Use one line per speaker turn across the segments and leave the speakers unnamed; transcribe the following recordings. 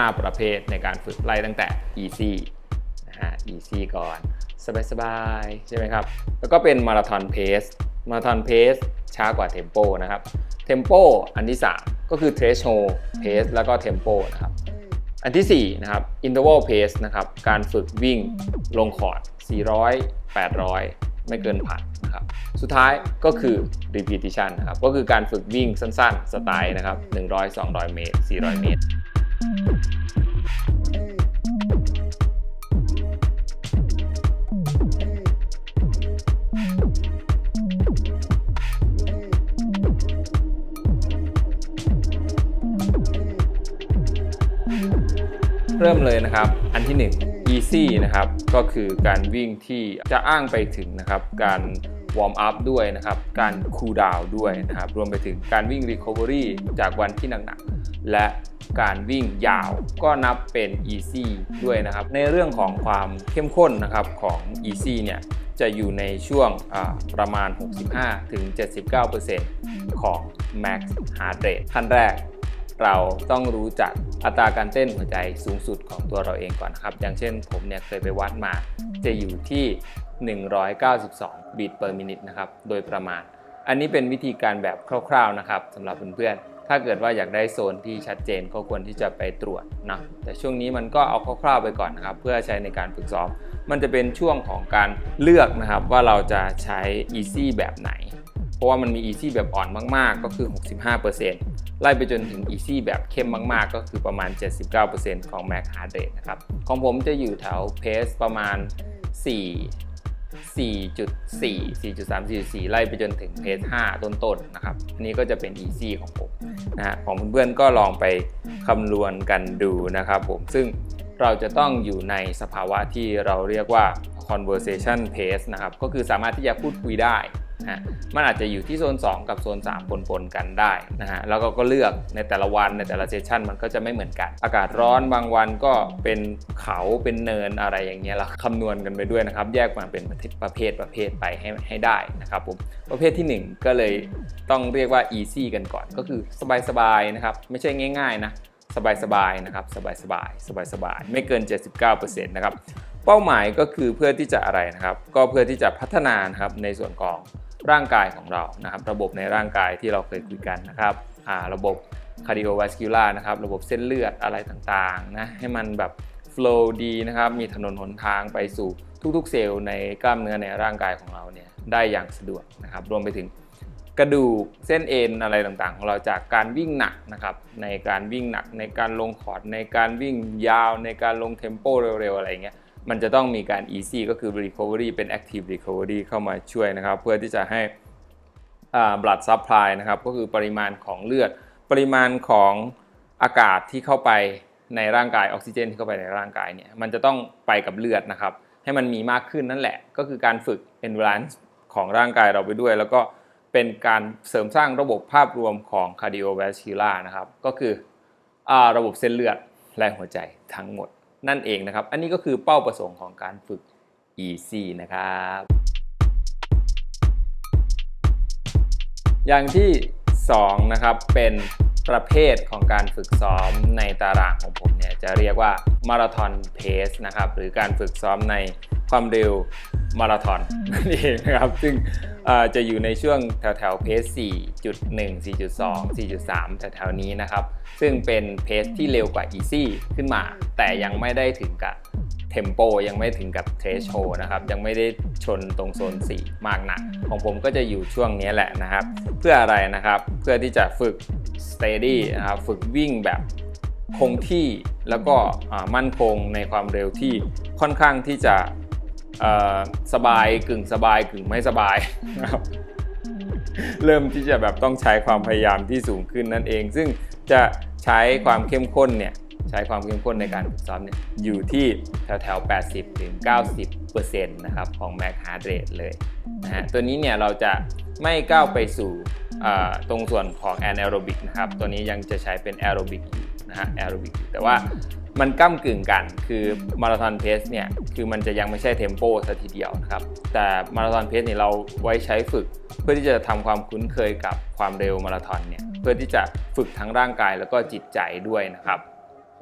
5 ประเภทในการฝึกไล่ตั้งแต่ easy นะฮะ easy ก่อน สบายๆ ใช่ไหมครับ แล้วก็เป็นมาราธอนเพสมาราธอนเพสช้ากว่าเทมโปนะครับเทมโปอันที่ 3 ก็คือ threshold pace แล้วก็เทมโปนะครับอันที่4นะครับ interval pace นะครับ การฝึกวิ่งลงคอร์ด 400 800 ไม่เกินพันนะครับ สุดท้ายก็คือ repetition นะครับ ก็คือการฝึกวิ่งสั้นๆ สไตล์นะครับ 100 200 เมตร 400 เมตร เริ่มเลยนะครับ อันที่ 1 easy นะครับ ก็คือการวิ่งที่จะอ้างไปถึงนะครับ การวอร์มอัพด้วยนะครับ การคูลดาวน์ด้วยนะครับ รวมไปถึงการวิ่ง recovery จากวันที่หนักๆ และ การวิ่งยาวก็นับเป็น easy ด้วยนะครับ ในเรื่องของความเข้มข้นนะครับของ easy เนี่ยจะอยู่ในช่วงประมาณ 65-79%ของ max heart rate ขั้นแรกเราต้องรู้จักอัตราการเต้นหัวใจสูงสุดของตัวเราเองก่อนครับ อย่างเช่นผมเนี่ยเคยไปวัดมาจะอยู่ที่ 192 บีท per minute นะครับ โดยประมาณ อันนี้เป็นวิธีการแบบคร่าวๆนะครับสำหรับเพื่อนๆ ถ้าเกิดว่าอยากได้โซนที่ชัดเจนก็ควรที่จะไปตรวจนะ แต่ช่วงนี้มันก็เอาคร่าวๆไปก่อนนะครับ เพื่อใช้ในการฝึกซ้อม มันจะเป็นช่วงของการเลือกนะครับว่าเราจะใช้ easy แบบไหน เพราะว่ามันมี easy แบบอ่อนมากๆ ก็คือ 65%ไล่ไปจนถึง easy แบบเข้มมากๆ ก็คือประมาณ 79%ของ max heart rate นะครับ ของผมจะอยู่แถวเพสประมาณ 4 4.4 4.3 4.4 ไล่ไปจนถึงเพจ5ต้นๆนะครับ อันนี้ก็จะเป็น easy ของผมนะฮะของเพื่อนๆก็ลองไปคำนวณกันดูนะครับผม ซึ่ง เราจะต้องอยู่ในสภาวะที่เราเรียกว่า conversation pace นะครับ ก็คือสามารถที่จะพูดคุยได้นะมันอาจจะอยู่ที่โซน 2 กับโซน 3 ปนๆกันได้นะฮะแล้วก็ก็เลือกในแต่ละวันในแต่ละเซสชันมันก็จะไม่เหมือนกัน อากาศร้อนบางวันก็เป็นเขาเป็นเนินอะไรอย่างเงี้ยเราคำนวณกันไปด้วยนะครับ แยกมาเป็นประเภทประเภทไปให้ให้ได้นะครับผมประเภทที่ 1 ก็เลยต้องเรียกว่า easy กันก่อน ก็คือสบายๆนะครับ ไม่ใช่ง่าย ๆ นะ สบายๆนะครับสบายๆสบายๆไม่เกิน 79%นะครับเป้าหมายก็คือเพื่อที่จะอะไรนะครับ ก็เพื่อที่จะพัฒนานะครับในส่วนของร่างกายของเรานะครับ ระบบในร่างกายที่เราเคยคุยกันนะครับระบบ cardiovascular นะครับระบบเส้นเลือดอะไรต่างๆนะให้มันแบบ flow ดีนะครับมีถนนหนทางไปสู่ทุกๆ เซลล์ในกล้ามเนื้อในร่างกายของเราเนี่ยได้อย่างสะดวกนะครับรวมไปถึง กระดูกเส้นเอ็นอะไรต่างๆ ของเราจากการวิ่งหนักนะครับ ในการวิ่งหนักในการลงคอร์ดในการวิ่งยาวในการลงเทมโปเร็วๆอะไรเงี้ยมันจะต้องมีการ easy ก็คือ recovery เป็น active recovery เข้ามาช่วยนะครับ เพื่อที่จะให้ blood supply นะครับ ก็คือปริมาณของเลือด ปริมาณของอากาศที่เข้าไปในร่างกายออกซิเจนที่เข้าไปในร่างกายเนี่ยมันจะต้องไปกับเลือดนะครับ ให้มันมีมากขึ้นนั่นแหละ ก็คือการฝึก endurance ของร่างกายเราไปด้วย แล้วก็ เป็นการเสริมสร้างระบบภาพรวมของ cardiovascular นะครับ ก็คืออระบบเส้นเลือดและหัวใจทั้งหมดนั่นเองนะครับ อันนี้ก็คือเป้าประสงค์ของการฝึก easy นะครับ อย่างที่ 2 นะครับ เป็นประเภทของการฝึกซ้อมในตารางของผมเนี่ยจะเรียกว่ามาราธอนเพสนะครับ หรือการฝึกซ้อมใน ความเร็วมาราธอนนั่นเองนะครับ ซึ่งจะอยู่ในช่วงแถวแถวเพส 4.1 4.2 4.3 แถวๆนี้นะครับ ซึ่งเป็นเพสที่เร็วกว่า Easy ขึ้นมา แต่ยังไม่ได้ถึงกับเทมโปยังไม่ถึงกับเทสโชนะครับ ยังไม่ได้ชนตรงโซน 4 มากหนัก ของผมก็จะอยู่ช่วงนี้แหละนะครับ เพื่ออะไรนะครับ เพื่อที่จะฝึก steady นะครับ ฝึกวิ่งแบบคงที่แล้วก็มั่นคงในความเร็วที่ค่อนข้างที่จะ สบายกึ่งสบายกึ่งไม่สบายนะครับเริ่มที่จะแบบต้องใช้ความพยายามที่สูงขึ้นนั่นเอง ซึ่งจะใช้ความเข้มข้นเนี่ยใช้ความเข้มข้นในการฝึกซ้อมเนี่ยอยู่ที่แถวแถว80ถึง90%นะครับของ max heart rate เลยนะฮะตัวนี้เนี่ยเราจะไม่ก้าวไปสู่ตรงส่วนของ anaerobic นะครับ ตัวนี้ยังจะใช้เป็น aerobic อยู่นะฮะ aerobic แต่ว่า มันก้ากึ่งกัน คือมาราธอนเพสเนี่ย คือมันจะยังไม่ใช่เทมโปซะทีเดียวนะครับ แต่มาราธอนเพสเนี่ยเราไว้ใช้ฝึก เพื่อที่จะทำความคุ้นเคยกับความเร็วมาราธอนเนี่ย เพื่อที่จะฝึกทั้งร่างกายแล้วก็จิตใจด้วยนะครับ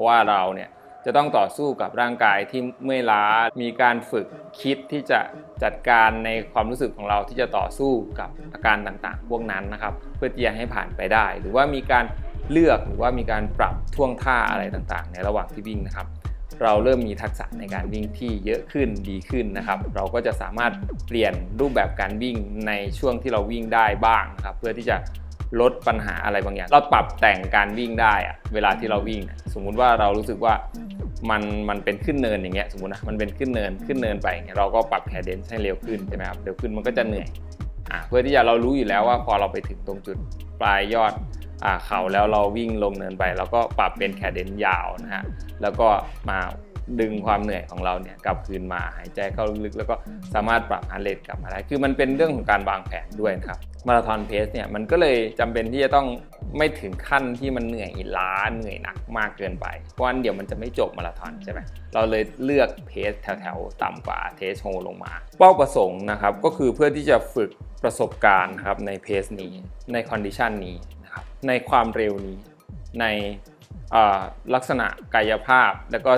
ผราะว่าเราเนี่ยจะต้องต่อสู้กับร่างกายที่เมื่อยล้า มีการฝึกคิดที่จะจัดการในความรู้สึกของเราที่จะต่อสู้กับอาการต่างๆ พวกนั้นนะครับ เพื่อที่จะให้ผ่านไปได้ หรือว่ามีการ เลือกหรือว่ามีการปรับท่วงท่าอะไรต่างๆ ในระหว่างที่วิ่งนะครับ เราเริ่มมีทักษะในการวิ่งที่เยอะขึ้นดีขึ้นนะครับ เราก็จะสามารถเปลี่ยนรูปแบบการวิ่งในช่วงที่เราวิ่งได้บ้างนะครับ เพื่อที่จะลดปัญหาอะไรบางอย่าง เราปรับแต่งการวิ่งได้อะเวลาที่เราวิ่ง สมมุติว่าเรารู้สึกว่ามันมันเป็นขึ้นเนินอย่างเงี้ยสมมตินะมันเป็นขึ้นเนินขึ้นเนินไปอย่างเงี้ยเราก็ปรับแคเดนซ์ให้เร็วขึ้นใช่ไหมครับเร็วขึ้นมันก็จะเหนื่อยอ่าเพื่อที่จะเรารู้อยู่แล้วว่าพอเราไปถึงตรงจุดปลายยอด เขาแล้วเราวิ่งลงเนินไปเราก็ปรับเป็นแคเดนยาวนะฮะแล้วก็มาดึงความเหนื่อยของเราเนี่ยกลับคืนมาหายใจเข้าลึกๆแล้วก็สามารถปรับฮาร์เรทกลับมาได้คือมันเป็นเรื่องของการวางแผนด้วยนะครับมาราธอนเพสเนี่ยมันก็เลยจำเป็นที่จะต้องไม่ถึงขั้นที่มันเหนื่อยล้าเหนื่อยหนักมากเกินไป เพราะว่าเดี๋ยวมันจะไม่จบมาราธอนใช่ไหมเราเลยเลือกเพสแถวๆต่ำกว่าเทสโฮลงมา เป้าประสงค์นะครับก็คือเพื่อที่จะฝึกประสบการณ์ครับในเพสนี้ในคอนดิชันนี้ ในความเร็วนี้ ในลักษณะกายภาพแล้วก็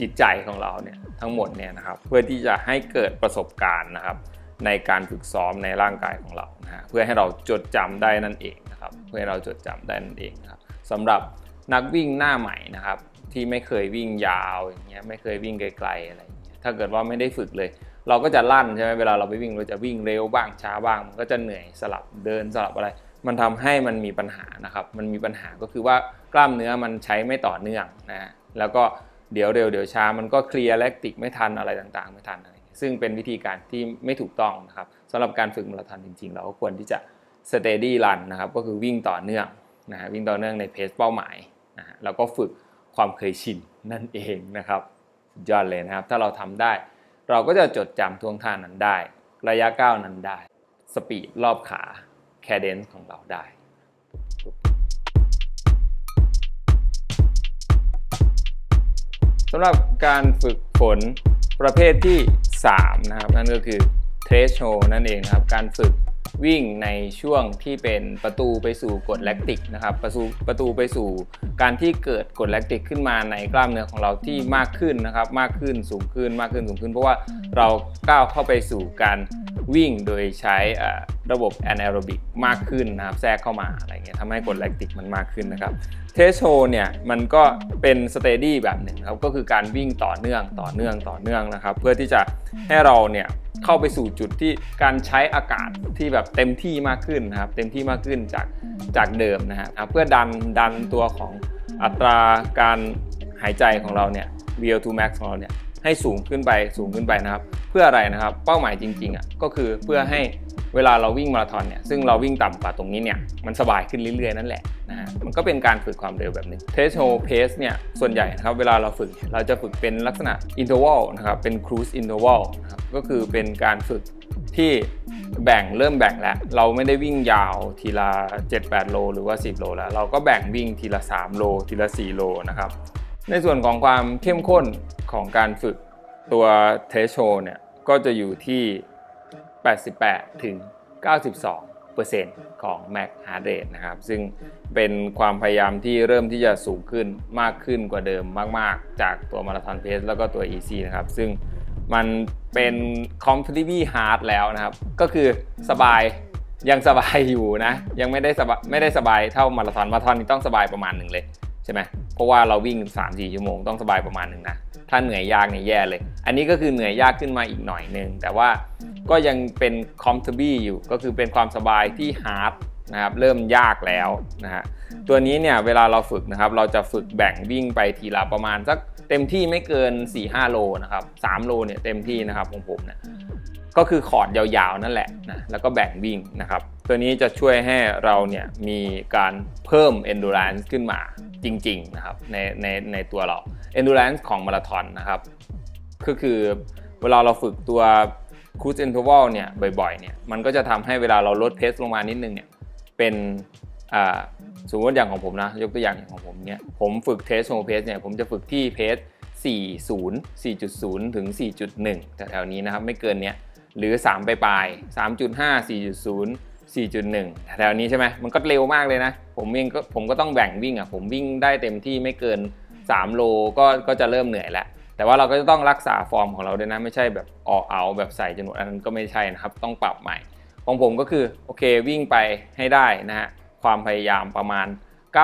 จิตใจของเราเนี่ยทั้งหมดเนี่ยนะครับเพื่อที่จะให้เกิดประสบการณ์นะครับ ในการฝึกซ้อมในร่างกายของเรานะฮะเพื่อให้เราจดจำได้นั่นเองนะครับ เพื่อให้เราจดจำได้นั่นเองนะครับสำหรับนักวิ่งหน้าใหม่นะครับที่ไม่เคยวิ่งยาวอย่างเงี้ยไม่เคยวิ่งไกลๆอะไรอย่างเงี้ยถ้าเกิดว่าไม่ได้ฝึกเลย เราก็จะลั่นใช่ไหมเวลาเราไปวิ่งเราจะวิ่งเร็วบ้างช้าบ้างมันก็จะเหนื่อยสลับเดินสลับอะไร มันทำให้มันมีปัญหานะครับ มันมีปัญหาก็คือว่ากล้ามเนื้อมันใช้ไม่ต่อเนื่องนะแล้วก็เดี๋ยวเร็วเดี๋ยวช้ามันก็เคลียร์แลคติกไม่ทันอะไรต่างๆ ไม่ทันอะไรซึ่งเป็นวิธีการที่ไม่ถูกต้องนะครับสำหรับการฝึกมาราธอนจริงๆ เราก็ควรที่จะ steady run นะครับก็คือวิ่งต่อเนื่องนะฮะวิ่งต่อเนื่องในเพสเป้าหมายนะฮะแล้วก็ฝึกความเคยชินนั่นเองนะครับยอดเลยนะครับ ถ้าเราทำได้ เราก็จะจดจำท่วงท่านั้นได้ ระยะก้าวนั้นได้ สปีดรอบขา แคเดนซ์ของเราได้สำหรับการฝึกฝนประเภทที่ 3 นะครับ นั่นก็คือเทรชโชนั่นเองนะครับ การฝึกวิ่งในช่วงที่เป็นประตูไปสู่กดแลคติกนะครับประตูประตูไปสู่การที่เกิดกดแลคติกขึ้นมาในกล้ามเนื้อของเราที่มากขึ้นนะครับ มากขึ้นสูงขึ้นมากขึ้นสูงขึ้น เพราะว่าเราก้าวเข้าไปสู่การ วิ่งโดยใช้ระบบแอนแอโรบิกมากขึ้นนะครับแทรกเข้ามาอะไรเงี้ยทำให้กดแลคติกมันมากขึ้นนะครับเทสโชเนี่ยมันก็เป็นสเตดี้แบบหนึ่งครับก็คือการวิ่งต่อเนื่องต่อเนื่องต่อเนื่องนะครับ เพื่อที่จะให้เราเนี่ยเข้าไปสู่จุดที่การใช้อากาศที่แบบเต็มที่มากขึ้นนะครับ เต็มที่มากขึ้นจากจากเดิมนะฮะเพื่อดันดันตัวของอัตราการหายใจของเราเนี่ย VO2 max ของเราเนี่ย ให้สูงขึ้นไปสูงขึ้นไปนะครับ เพื่ออะไรนะครับ เป้าหมายจริงๆอะก็คือเพื่อให้เวลาเราวิ่งมาราธอนเนี่ยซึ่งเราวิ่งต่ำกว่าตรงนี้เนี่ยมันสบายขึ้นเรื่อยๆนั่นแหละนะฮะมันก็เป็นการฝึกความเร็วแบบนึงเทสโฮเพสเนี่ยส่วนใหญ่นะครับเวลาเราฝึกเราจะฝึกเป็นลักษณะอินเทอร์วัลนะครับเป็นครูซอินเทอร์วัลนะครับก็คือเป็นการฝึกที่แบ่งเริ่มแบ่งแล้ว เราไม่ได้วิ่งยาวทีละ 7-8 โล หรือว่า 10 โลแล้ว เราก็แบ่งวิ่งทีละ 3 โล ทีละ 4 โลนะครับ ในส่วนของความเข้มข้นของการฝึกตัวเทสโชเนี่ยก็จะอยู่ที่ 88 ถึง 92ของ Max Heart Rate นะครับ ซึ่งเป็นความพยายามที่เริ่มที่จะสูงขึ้นมากขึ้นกว่าเดิมมาก ๆ จากตัวมาราธอนเพสแล้วก็ตัว Easy นะครับ ซึ่งมันเป็น completely hard แล้วนะครับ ก็คือสบายยังสบายอยู่นะ ยังไม่ได้สบายไม่ได้สบายเท่ามาราธอนมาราธอนนี่ต้องสบายประมาณหนึ่งเลยใช่ไหม เพราะว่าเราวิ่ง 3-4 ชั่วโมงต้องสบายประมาณหนึ่งนะ ถ้าเหนื่อยยากเนี่ยแย่เลย อันนี้ก็คือเหนื่อยยากขึ้นมาอีกหน่อยนึง แต่ว่าก็ยังเป็นคอมทบี้อยู่ ก็คือเป็นความสบายที่ฮาร์ดนะครับเริ่มยากแล้วนะฮะตัวนี้เนี่ยเวลาเราฝึกนะครับเราจะฝึกแบ่งวิ่งไปทีละประมาณสักเต็มที่ไม่เกิน 4-5 โลนะครับ3โลเนี่ยเต็มที่นะครับของผมเนี่ย ก็คือคอดยาวๆนั่นแหละนะแล้วก็แบ่งวิ่งนะครับ ตัวนี้จะช่วยให้เราเนี่ยมีการเพิ่ม endurance ขึ้นมาจริงๆนะครับในในในตัวเรา endurance ของมาราธอนนะครับก็คือเวลาเราฝึกตัว cruise interval เนี่ยบ่อยๆเนี่ยมันก็จะทำให้เวลาเราลดเพสลงมานิดนึงเนี่ยเป็นสมมติอย่างของผมนะ ยกตัวอย่างอย่างของผมเนี่ยผมฝึกเทสโฮเพสเนี่ยผมจะฝึกที่เพส40 4.0 ถึง 4.1แถวนี้นะครับ ไม่เกินเนี้ย หรือ 3 ไปปลาย 3.5 4.0 4.1 แถวนี้ใช่ไหมมันก็เร็วมากเลยนะ ผมเองก็ผมก็ต้องแบ่งวิ่งอะ ผมวิ่งได้เต็มที่ไม่เกิน 3 โลก็ก็จะเริ่มเหนื่อยแล้ว แต่ว่าเราก็จะต้องรักษาฟอร์มของเราด้วยนะ ไม่ใช่แบบออกเอาแบบใส่จนหมดอันนั้นก็ไม่ใช่นะครับ ต้องปรับใหม่ ของผมก็คือ โอเควิ่งไปให้ได้นะฮะ ความพยายามประมาณ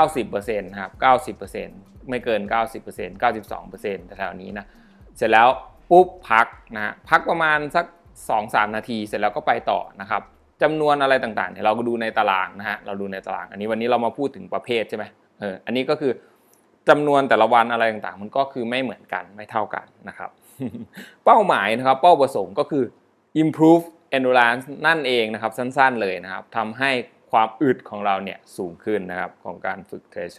90%นะครับ90%ไม่เกิน 90% 92%แถวนี้นะ เสร็จแล้วปุ๊บพักนะฮะ พักประมาณสัก 2-3 นาทีเสร็จแล้วก็ไปต่อนะครับจำนวนอะไรต่างๆเนี่ยเราก็ดูในตารางนะฮะเราดูในตาราง อันนี้วันนี้เรามาพูดถึงประเภทใช่ไหมเอออันนี้ก็คือจำนวนแต่ละวันอะไรต่างๆ มันก็คือไม่เหมือนกันไม่เท่ากันนะครับ เป้าหมายนะครับเป้าประสงค์ก็คือ improve endurance นั่นเองนะครับสั้นๆเลยนะครับทำให้ความอึดของเราเนี่ยสูงขึ้นนะครับของการฝึกเทรชโช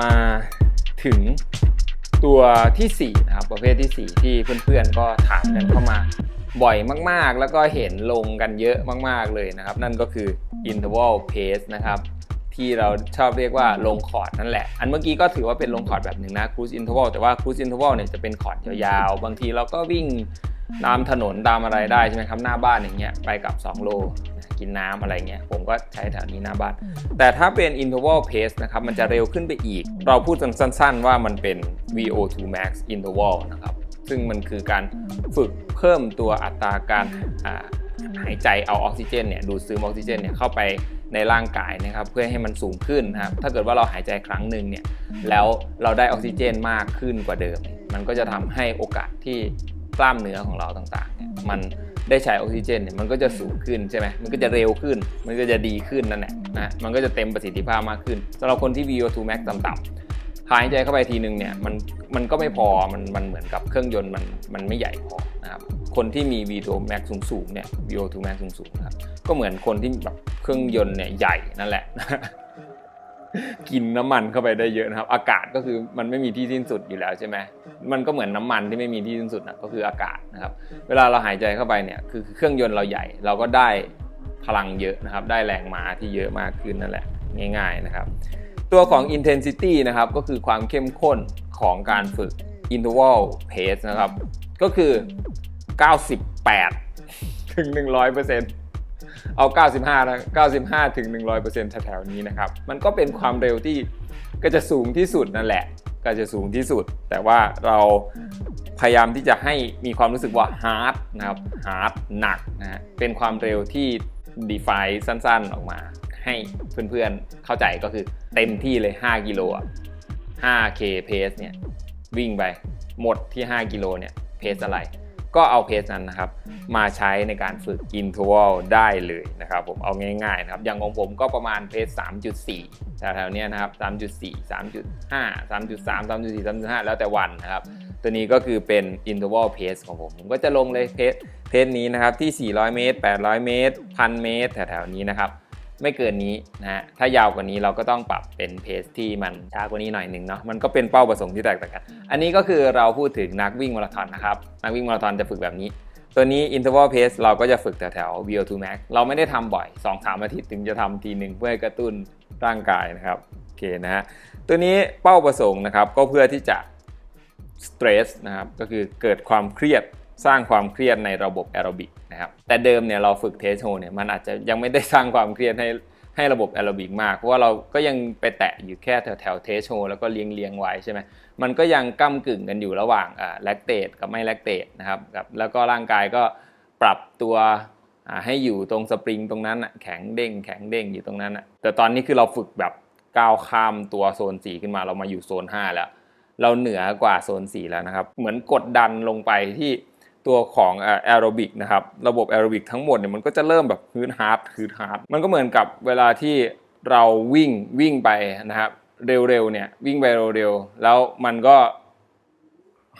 มาถึงตัวทีสี่ 4 นะครับ ประเภทที่ 4 ที่เพื่อนๆก็ถามกันเข้ามาบ่อยมากๆ แล้วก็เห็นลงกันเยอะมากๆเลยนะครับ นั่นก็คือ interval pace นะครับ ที่เราชอบเรียกว่าลงคอร์ดนั่นแหละ อันเมื่อกี้ก็ถือว่าเป็นลงคอร์ดแบบหนึ่งนะ cruise interval แต่ว่า cruise interval เนี่ยจะเป็นคอร์ดยาวๆ บางทีเราก็วิ่งตามถนนตามอะไรได้ใช่ไหมครับ หน้าบ้านอย่างเงี้ยไปกับ 2 โล กินน้ำอะไรเงี้ยผมก็ใช้แถวนี้หน้าบ้านแต่ถ้าเป็น interval pace นะครับมันจะเร็วขึ้นไปอีก เราพูดสั้นๆ ว่ามันเป็น VO2 max interval นะครับซึ่งมันคือการฝึกเพิ่มตัวอัตราการอ่าหายใจเอาออกซิเจนเนี่ยดูดซึมออกซิเจนเนี่ยเข้าไปในร่างกายนะครับเพื่อให้มันสูงขึ้นนะครับถ้าเกิดว่าเราหายใจครั้งหนึ่งเนี่ยแล้วเราได้ออกซิเจนมากขึ้นกว่าเดิม มันก็จะทำให้โอกาสที่กล้ามเนื้อของเราต่างๆเนี่ยมัน ได้ใช้ออกซิเจนเนี่ยมันก็จะสูงขึ้นใช่ไหมมันก็จะเร็วขึ้น มันก็จะดีขึ้นนั่นแหละนะมันก็จะเต็มประสิทธิภาพมากขึ้นสำหรับคนที่ VO2 max ต่ำๆหายใจเข้าไปทีนึงเนี่ยมันมันก็ไม่พอมันมันเหมือนกับเครื่องยนต์มันมันไม่ใหญ่พอนะครับคนที่มี VO2 max สูงสูงๆเนี่ย VO2 max สูงสูงๆนะครับก็เหมือนคนที่แบบเครื่องยนต์เนี่ยใหญ่นั่นแหละ กินน้ำมันเข้าไปได้เยอะนะครับ อากาศก็คือมันไม่มีที่สิ้นสุดอยู่แล้วใช่ไหมมันก็เหมือนน้ามันที่ไม่มีที่สิ้นสุดนะก็คืออากาศนะครับ เวลาเราหายใจเข้าไปเนี่ยคือเครื่องยนต์เราใหญ่ เราก็ได้พลังเยอะนะครับ ได้แรงม้าที่เยอะมากขึ้นนั่นแหละง่าย ๆนะครับ ตัวของ intensity นะครับก็คือความเข้มข้นของการฝึก interval pace นะครับ ก็คือ 98 ถึง 100%เเอา 95นะ95 ถึง 100%แถวๆนี้นะครับ มันก็เป็นความเร็วที่ก็จะสูงที่สุดนั่นแหละ ก็จะสูงที่สุด แต่ว่าเราพยายามที่จะให้มีความรู้สึกว่า hard นะครับ hard หนักนะฮะเป็นความเร็วที่ define สั้นๆ ออกมา ให้เพื่อนๆ เข้าใจก็คือเต็มที่เลย 5 กิโล 5k pace เนี่ย วิ่งไป หมดที่ 5 กิโลเนี่ย เพสอะไร ก็เอาเพสนั้นนะครับมาใช้ในการฝึก interval ได้เลยนะครับผมเอาง่ายๆนะครับอย่างของผมก็ประมาณเพส3.4แถวๆนี้นะครับ3.4 3.5 3.3 3.4 3.5 แล้วแต่วันนะครับตัวนี้ก็คือเป็น interval pace ของผม ผมก็จะลงเลยเพสเพสนี้นะครับที่ 400 เมตร 800 เมตร 1,000 เมตร แถวๆนี้นะครับ ไม่เกินนี้นะฮะถ้ายาวกว่านี้เราก็ต้องปรับเป็นเพสที่มันช้ากว่านี้หน่อยหนึ่งเนาะมันก็เป็นเป้าประสงค์ที่แตกต่างกัน อันนี้ก็คือเราพูดถึงนักวิ่งมาราธอนนะครับนักวิ่งมาราธอนจะฝึกแบบนี้ ตัวนี้ interval pace เราก็จะฝึกแถวๆ VO2 max เราไม่ได้ทำบ่อย 2-3 อาทิตย์ถึงจะทำทีหนึ่งเพื่อให้กระตุ้นร่างกายนะครับโอเคนะฮะตัวนี้เป้าประสงค์นะครับก็เพื่อที่จะ stress นะครับก็คือเกิดความเครียด สร้างความเครียดในระบบแอโรบิกนะครับแต่เดิมเนี่ยเราฝึกเทสโชเนี่ยมันอาจจะยังไม่ได้สร้างความเครียดให้ให้ระบบแอโรบิกมากเพราะว่าเราก็ยังไปแตะอยู่แค่แถวแถวเทสโชแล้วก็เลียงเลียงไว้ใช่ไหมมันก็ยังก้ากึ่งกันอยู่ระหว่างอ่าแลคเตตกับไม่แลคเตตนะครับกับแล้วก็ร่างกายก็ปรับตัวอ่าให้อยู่ตรงสปริงตรงนั้นอะแข็งเด้งแข็งเด้งอยู่ตรงนั้นอะแต่ตอนนี้คือเราฝึกแบบก้าวข้ามตัวโซน 4 ขึ้นมาเรามาอยู่โซน 5 แล้ว เราเหนือกว่าโซน 4 แล้วนะครับ เหมือนกดดันลงไปที่ ตัวของแอโรบิกนะครับระบบแอโรบิกทั้งหมดเนี่ยมันก็จะเริ่มแบบฮืดฮาร์ดฮืดฮาร์ดมันก็เหมือนกับเวลาที่เราวิ่งวิ่งไปนะครับเร็วๆเนี่ยวิ่งไปเร็วๆแล้วมันก็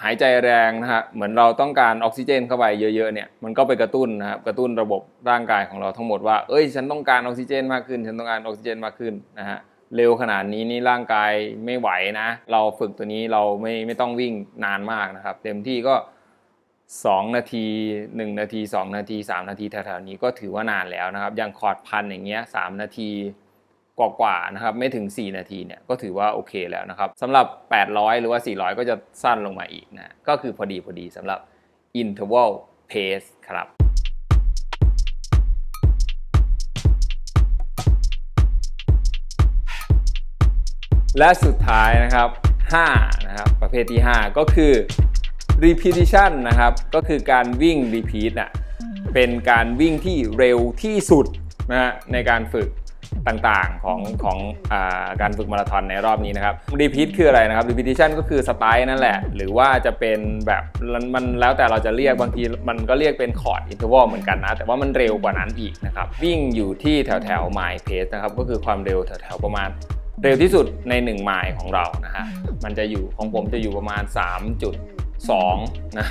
หายใจแรงนะฮะเหมือนเราต้องการออกซิเจนเข้าไปเยอะๆเนี่ยมันก็ไปกระตุ้นนะครับกระตุ้นระบบร่างกายของเราทั้งหมดว่าเอ้ยฉันต้องการออกซิเจนมากขึ้น ฉันต้องการออกซิเจนมากขึ้นนะฮะเร็วขนาดนี้นี่ร่างกายไม่ไหวนะ เราฝึกตัวนี้เราไม่ไม่ต้องวิ่งนานมากนะครับ เต็มที่ก็ สองนาทีหนึ่งนาทีสองนาทีสามนาทีแถวๆนี้ก็ถือว่านานแล้วนะครับ อย่างคอร์ดพันอย่างเงี้ยสามนาทีกว่าๆนะครับไม่ถึง 4 นาทีเนี่ยก็ถือว่าโอเคแล้วนะครับสำหรับ 800 หรือว่า 400 ก็จะสั้นลงมาอีกนะก็คือพอดีพอดีสำหรับ interval pace ครับและสุดท้ายนะครับ5นะครับประเภทที่ 5 ก็คือ repetition นะครับ ก็คือการวิ่ง repeat อะเป็นการวิ่งที่เร็วที่สุดนะฮะในการฝึกต่างๆของของอาการฝึกมาราธอนในรอบนี้นะครับ repeat คืออะไรนะครับ repetition ก็คือสไตล์นั่นแหละ หรือว่าจะเป็นแบบมันมันแล้วแต่เราจะเรียกบางทีมันก็เรียกเป็นคอร์ดอินเทอร์วลเหมือนกันนะ แต่ว่ามันเร็วกว่านั้นอีกนะครับ วิ่งอยู่ที่แถวแถวไมล์เพสนะครับ ก็คือความเร็วแถวแถวๆประมาณเร็วที่สุดใน1ไมล์ของเรานะฮะมันจะอยู่ของผมจะอยู่ประมาณ 2นะ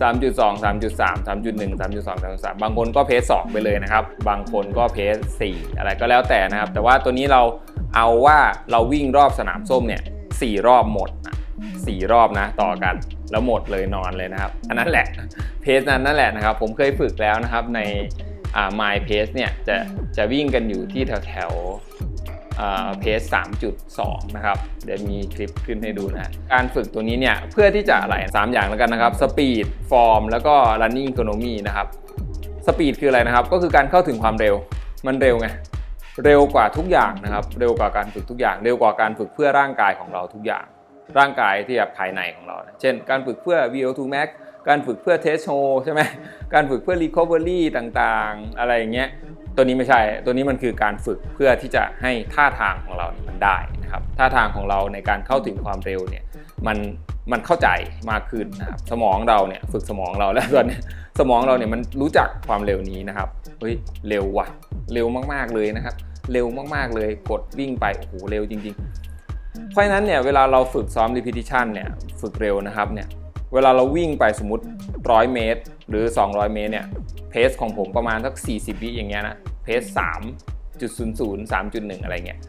3.2 3.3 3.1 3.2 3.3 บางคนก็เพส2ไปเลยนะครับ บางคนก็เพส4อะไรก็แล้วแต่นะครับ แต่ว่าตัวนี้เราเอาว่าเราวิ่งรอบสนามส้มเนี่ย4รอบหมดนะ4รอบนะต่อกันแล้วหมดเลยนอนเลยนะครับ อันนั้นแหละเพสนั้นนั่นแหละนะครับ ผมเคยฝึกแล้วนะครับในอ่า My Pace เนี่ยจะจะวิ่งกันอยู่ที่แถวแถว เพจ3.2 นะครับ เดี๋ยวมีคลิปขึ้นให้ดูนะการฝึกตัวนี้เนี่ย เพื่อที่จะอะไร 3 อย่างแล้วกันนะครับสปีดฟอร์มแล้วก็ running economy นะครับสปีดคืออะไรนะครับ ก็คือการเข้าถึงความเร็วมันเร็วไงเร็วกว่าทุกอย่างนะครับ เร็วกว่าการฝึกทุกอย่าง เร็วกว่าการฝึกเพื่อร่างกายของเราทุกอย่าง ร่างกายที่แบบภายในของเรานะเช่น การฝึกเพื่อ VO2 max การฝึกเพื่อ test show ใช่ไหมการฝึกเพื่อ recovery ต่างๆ อะไรอย่างเงี้ย ตัวนี้ไม่ใช่ ตัวนี้มันคือการฝึกเพื่อที่จะให้ท่าทางของเราเนี่ยมันได้นะครับ ท่าทางของเราในการเข้าถึงความเร็วเนี่ยมันมันเข้าใจมากขึ้นนะครับสมองเราเนี่ยฝึกสมองเราแล้วตอนนี้สมองเราเนี่ยมันรู้จักความเร็วนี้นะครับเฮ้ยเร็วว่ะเร็วมากๆเลยนะครับ เร็วมากๆเลยกดวิ่งไปโอ้โหเร็วจริง ๆ เพราะฉะนั้นเนี่ยเวลาเราฝึกซ้อม repetition เนี่ยฝึกเร็วนะครับเนี่ยเวลาเราวิ่งไปสมมติ 100 เมตร หรือ 200 เมตรเนี่ย เพสของผมประมาณสัก 40 วิอย่างเงี้ยนะ เพส3.00 3.1 อะไรเงี้ย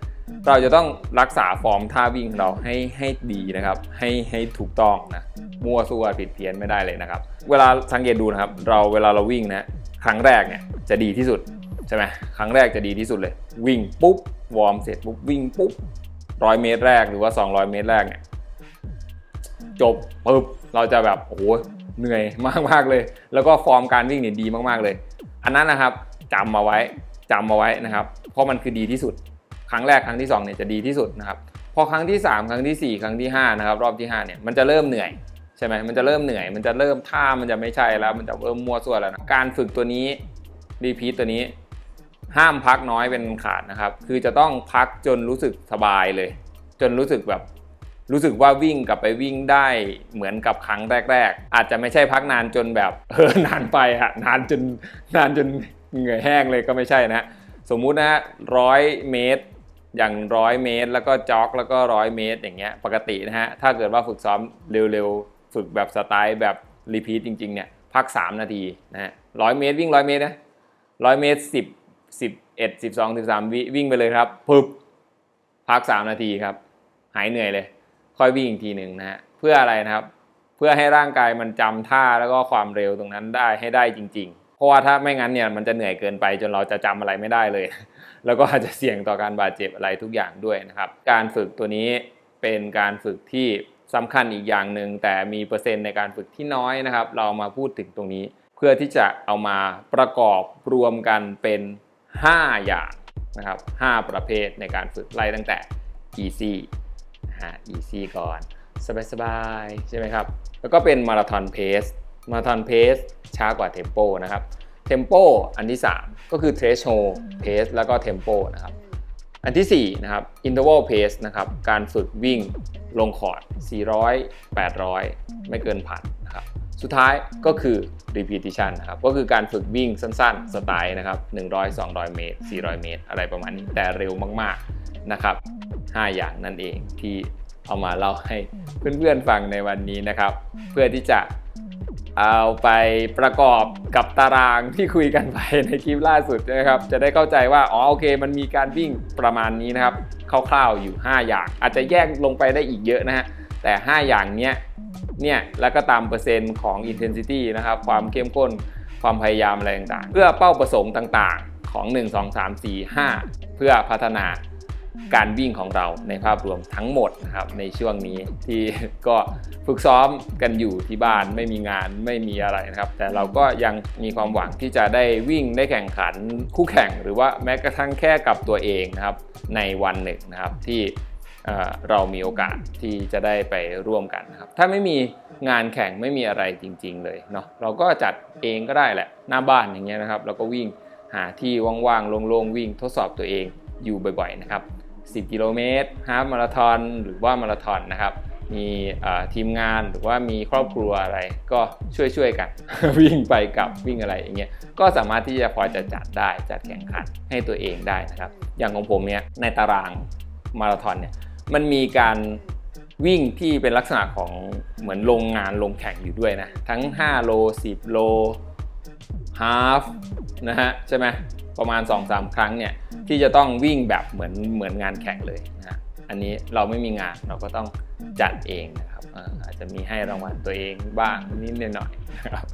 เราจะต้องรักษาฟอร์มท่าวิ่งของเราให้ให้ดีนะครับ ให้ให้ถูกต้องนะ มั่วซั่วผิดเพี้ยนไม่ได้เลยนะครับ เวลาสังเกตดูนะครับ เราเวลาเราวิ่งนะ ครั้งแรกเนี่ยจะดีที่สุดใช่ไหมครั้งแรกจะดีที่สุดเลย วิ่งปุ๊บ วอร์มเสร็จปุ๊บ วิ่งปุ๊บร้อยเมตรแรกหรือว่า 200 เมตรแรกเนี่ยจบปุ๊บเราจะแบบโอ้โห เหนื่อยมากๆเลย แล้วก็ฟอร์มการวิ่งเนี่ยดีมากๆเลย อันนั้นนะครับจำมาไว้จำมาไว้นะครับ เพราะมันคือดีที่สุด ครั้งแรกครั้งที่2เนี่ยจะดีที่สุดนะครับพอครั้งที่ 3 ครั้งทีสี่4 ครั้งที่5นะครับรอบที่ 5เนี่ยมันจะเริ่มเหนื่อยใช่ไหมมันจะเริ่มเหนื่อย มันจะเริ่มท่ามันจะไม่ใช่แล้ว มันจะเริ่มมั่วซั่วแล้วนะการฝึกตัวนี้รีพีทตัวนี้ ห้ามพักน้อยเป็นขาดนะครับ คือจะต้องพักจนรู้สึกสบายเลย จนรู้สึกแบบ รู้สึกว่าวิ่งกลับไปวิ่งได้เหมือนกับครั้งแรก ๆ อาจจะไม่ใช่พักนานจนแบบเออนานไปอะนานจนนานจนเหงื่อแห้งเลยก็ไม่ใช่นะ สมมุตินะร้อยเมตรอย่างร้อยเมตร แล้วก็จ็อกแล้วก็ร้อยเมตร อย่างเงี้ยปกตินะฮะถ้าเกิดว่าฝึกซ้อมเร็วๆ ฝึกแบบสไตล์แบบรีพีทจริงๆเนี่ยพัก 3 นาทีนะฮะร้อยเมตรวิ่งร้อยเมตรนะร้อยเมตรสิบสิบเอ็ดสิบสองสิบสามวิวิ่งไปเลยครับปึ๊บพัก 3 นาทีครับ หายเหนื่อยเลย ค่อยวิ่งอีกทีหนึ่งนะฮะเพื่ออะไรนะครับ เพื่อให้ร่างกายมันจำท่าแล้วก็ความเร็วตรงนั้นได้ให้ได้จริง ๆ เพราะว่าถ้าไม่งั้นเนี่ยมันจะเหนื่อยเกินไปจนเราจะจำอะไรไม่ได้เลย แล้วก็อาจจะเสี่ยงต่อการบาดเจ็บอะไรทุกอย่างด้วยนะครับ การฝึกตัวนี้เป็นการฝึกที่สำคัญอีกอย่างหนึ่งแต่มีเปอร์เซ็นต์ในการฝึกที่น้อยนะครับ เรามาพูดถึงตรงนี้ เพื่อที่จะเอามาประกอบรวมกันเป็น 5 อย่างนะครับ5ประเภทในการฝึกไล่ตั้งแต่ easy ฮะ easy ก่อน สบายๆ ใช่ไหมครับ แล้วก็เป็นมาราธอนเพสมาราธอนเพสช้ากว่าเทมโปนะครับเทมโปอันที่ 3 ก็คือ threshold pace แล้วก็เทมโปนะครับ อันที่4นะครับ interval pace นะครับการฝึกวิ่งลงคอร์ด 400 800 ไม่เกินพันนะครับสุดท้ายก็คือ repetition นะครับก็คือการฝึกวิ่งสั้นๆ สไตล์นะครับ 100 200 เมตร 400 เมตร อะไรประมาณนี้แต่เร็วมากๆนะครับ 5 อย่างนั่นเองที่เอามาเล่าให้เพื่อนๆฟังในวันนี้นะครับ เพื่อที่จะเอาไปประกอบกับตารางที่คุยกันไปในคลิปล่าสุดนะครับ จะได้เข้าใจว่าอ๋อโอเค มันมีการวิ่งประมาณนี้นะครับคร่าวๆอยู่ 5 อย่าง อาจจะแยกลงไปได้อีกเยอะนะฮะแต่ 5 อย่างเนี้ยเนี่ยแล้วก็ตามเปอร์เซ็นต์ของ intensity นะครับความเข้มข้นความพยายามอะไรต่างๆ เพื่อเป้าประสงค์ต่างๆ ของ 1 2 3 4 5 เพื่อพัฒนา การวิ่งของเราในภาพรวมทั้งหมดนะครับในช่วงนี้ที่ก็ฝึกซ้อมกันอยู่ที่บ้านไม่มีงานไม่มีอะไรนะครับ แต่เราก็ยังมีความหวังที่จะได้วิ่งได้แข่งขันคู่แข่ง หรือว่าแม้กระทั่งแค่กับตัวเองนะครับในวันหนึ่งนะครับที่เรามีโอกาสที่จะได้ไปร่วมกันนะครับ ถ้าไม่มีงานแข่งไม่มีอะไรจริง ๆ เลยเนาะเราก็จัดเองก็ได้แหละหน้าบ้านอย่างเงี้ยนะครับ เราก็วิ่งหาที่ว่างๆโล่งๆวิ่งทดสอบตัวเองอยู่บ่อยๆนะครับ 10 กิโลเมตรฮาฟมาราธอนหรือว่ามาราธอนนะครับ มีทีมงานหรือว่ามีครอบครัวอะไรก็ช่วยๆกัน วิ่งไปกับวิ่งอะไรอย่างเงี้ยก็สามารถที่จะพอจะจัดได้จัดแข่งขันให้ตัวเองได้นะครับ อย่างของผมเนี่ยในตารางมาราธอนเนี่ยมันมีการวิ่งที่เป็นลักษณะของเหมือนลงงานลงแข่งอยู่ด้วยนะ ทั้ง 5 โล 10 โลฮาฟนะฮะใช่ไหม ประมาณ 2-3 ครั้งเนี่ยที่จะต้องวิ่งแบบเหมือนเหมือนงานแข่งเลยนะฮะอันนี้เราไม่มีงานเราก็ต้องจัดเองนะครับเอ่ออาจจะมีให้รางวัลตัวเองบ้างนิดหน่อยๆนะครับ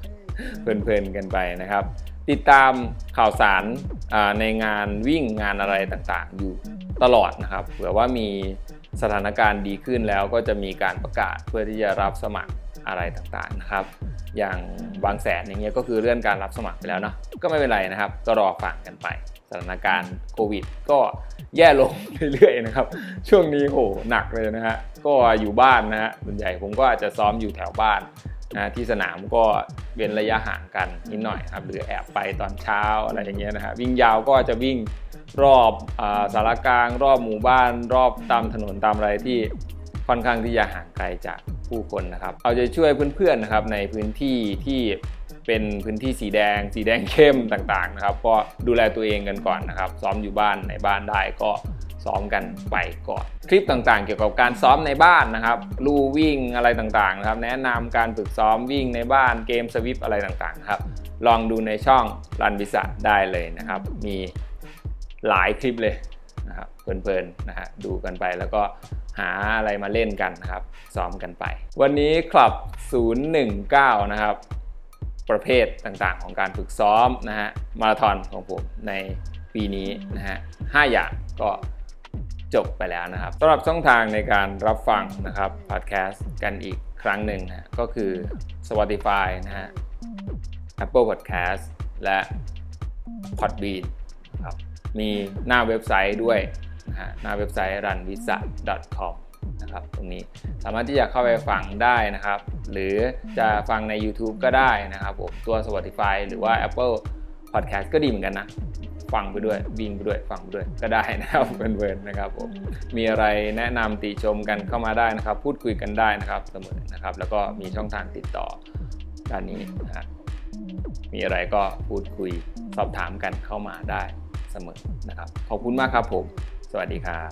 เพลินๆกันไปนะครับ ติดตามข่าวสารอ่าในงานวิ่งงานอะไรต่างๆ อยู่ตลอดนะครับเผื่อว่ามีสถานการณ์ดีขึ้นแล้วก็จะมีการประกาศเพื่อที่จะรับสมัคร อะไรต่างๆนะครับอย่างบางแสนอย่างเงี้ยก็คือเลื่อนการรับสมัครไปแล้วเนาะก็ไม่เป็นไรนะครับ ก็รอฟังกันไปสถานการณ์โควิด ก็แย่ลงเรื่อยๆนะครับ ช่วงนี้โหหนักเลยนะฮะก็อยู่บ้านนะฮะส่วนใหญ่ผมก็อาจจะซ้อมอยู่แถวบ้านนะที่สนามก็เว้นระยะห่างกันนิดหน่อยครับหรือแอบไปตอนเช้าอะไรอย่างเงี้ยนะฮะวิ่งยาวก็จะวิ่งรอบอสารกลาง รอบหมู่บ้าน รอบตามถนนตามอะไรที่ ค่อนข้างที่จะห่างไกลจากผู้คนนะครับ เอาใจช่วยเพื่อนๆนะครับในพื้นที่ที่เป็นพื้นที่สีแดง สีแดงเข้มต่างๆนะครับ ก็ดูแลตัวเองกันก่อนนะครับ ซ้อมอยู่บ้านในบ้านได้ก็ซ้อมกันไปก่อน คลิปต่างๆ เกี่ยวกับการซ้อมในบ้านนะครับลู่วิ่งอะไรต่างๆนะครับ แนะนำการฝึกซ้อมวิ่งในบ้านเกมสวิปอะไรต่างๆครับ ลองดูในช่องรันวิสะได้เลยนะครับ มีหลายคลิปเลยนะครับเพลินๆนะฮะดูกันไปแล้วก็ หาอะไรมาเล่นกันนะครับ ซ้อมกันไป วันนี้คลับ 019 นะครับ ประเภทต่างๆ ของการฝึกซ้อมนะฮะมาราธอนของผมในปีนี้นะฮะ5อย่างก็จบไปแล้วนะครับสำหรับช่องทางในการรับฟังนะครับพอดแคสต์กันอีกครั้งหนึ่งนะก็คือ Spotify นะฮะ Apple Podcast และ Podbean ครับมีหน้าเว็บไซต์ด้วย นะฮะหน้าเว็บไซต์ runvisa.com นะครับตรงนี้สามารถที่จะเข้าไปฟังได้นะครับ หรือจะฟังใน YouTube ก็ได้นะครับผมตัว Spotify หรือว่า Apple Podcast ก็ดีเหมือนกันนะ ฟังไปด้วยวิ่งไปด้วยฟังไปด้วยก็ได้นะครับเพลินๆนะครับผมมีอะไรแนะนำติชมกันเข้ามาได้นะครับ พูดคุยกันได้นะครับเสมอนะครับ แล้วก็มีช่องทางติดต่อด้านนี้นะฮะมีอะไรก็พูดคุยสอบถามกันเข้ามาได้เสมอนะครับ ขอบคุณมากครับผม สวัสดีครับ